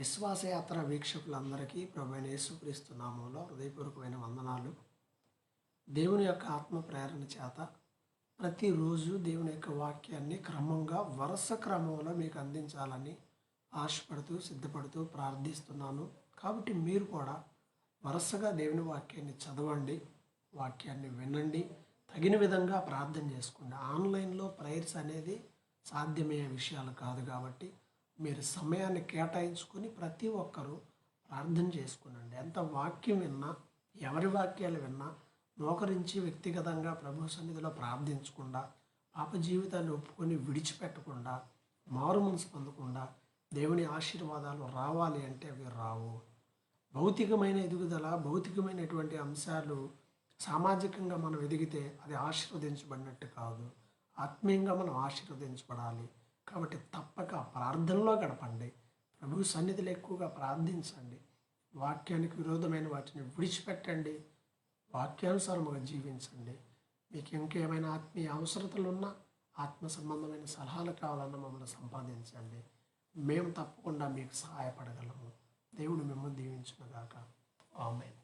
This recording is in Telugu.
విశ్వాసయాత్ర వీక్షకులందరికీ ప్రభు యేసుక్రీస్తు నామంలో హృదయపూర్వకమైన వందనాలు. దేవుని యొక్క ఆత్మ ప్రేరణ చేత ప్రతిరోజు దేవుని యొక్క వాక్యాన్ని క్రమంగా వరుస క్రమంలో మీకు అందించాలని ఆశపడుతూ సిద్ధపడుతూ ప్రార్థిస్తున్నాను. కాబట్టి మీరు కూడా వరుసగా దేవుని వాక్యాన్ని చదవండి వాక్యాన్ని వినండి. తగిన విధంగా ప్రార్థన చేసుకోండి. ఆన్లైన్లో ప్రేయర్స్ అనేది సాధ్యమయ్యే విషయాలు కాదు కాబట్టి మీరు సమయాన్ని కేటాయించుకొని ప్రతి ఒక్కరూ ప్రార్థన చేసుకునండి. ఎంత వాక్యం విన్నా ఎవరి వాక్యాలు విన్నా మోకరించి వ్యక్తిగతంగా ప్రభు సన్నిధిలో ప్రార్థించకుండా పాప జీవితాన్ని ఒప్పుకొని విడిచిపెట్టకుండా మారు మనసు పొందకుండా దేవుని ఆశీర్వాదాలు రావాలి అంటే అవి రావు. భౌతికమైన ఎదుగుదల భౌతికమైనటువంటి అంశాలు సామాజికంగా మనం ఎదిగితే అది ఆశీర్వదించబడినట్టు కాదు. ఆత్మీయంగా మనం ఆశీర్వదించబడాలి. కాబట్టి తప్పక ప్రార్థనలో గడపండి. ప్రభు సన్నిధిలో ఎక్కువగా ప్రార్థించండి. వాక్యానికి విరోధమైన వాటిని విడిచిపెట్టండి. వాక్యానుసారముగా జీవించండి. మీకు ఇంకేమైనా ఆత్మీయ అవసరతలు ఉన్నా ఆత్మ సంబంధమైన సలహాలు కావాలన్నా మమ్మల్ని సంపాదించండి. మేము తప్పకుండా మీకు సహాయపడగలము. దేవుడు మిమ్మల్ని దీవించునుగాక. ఆమెన్.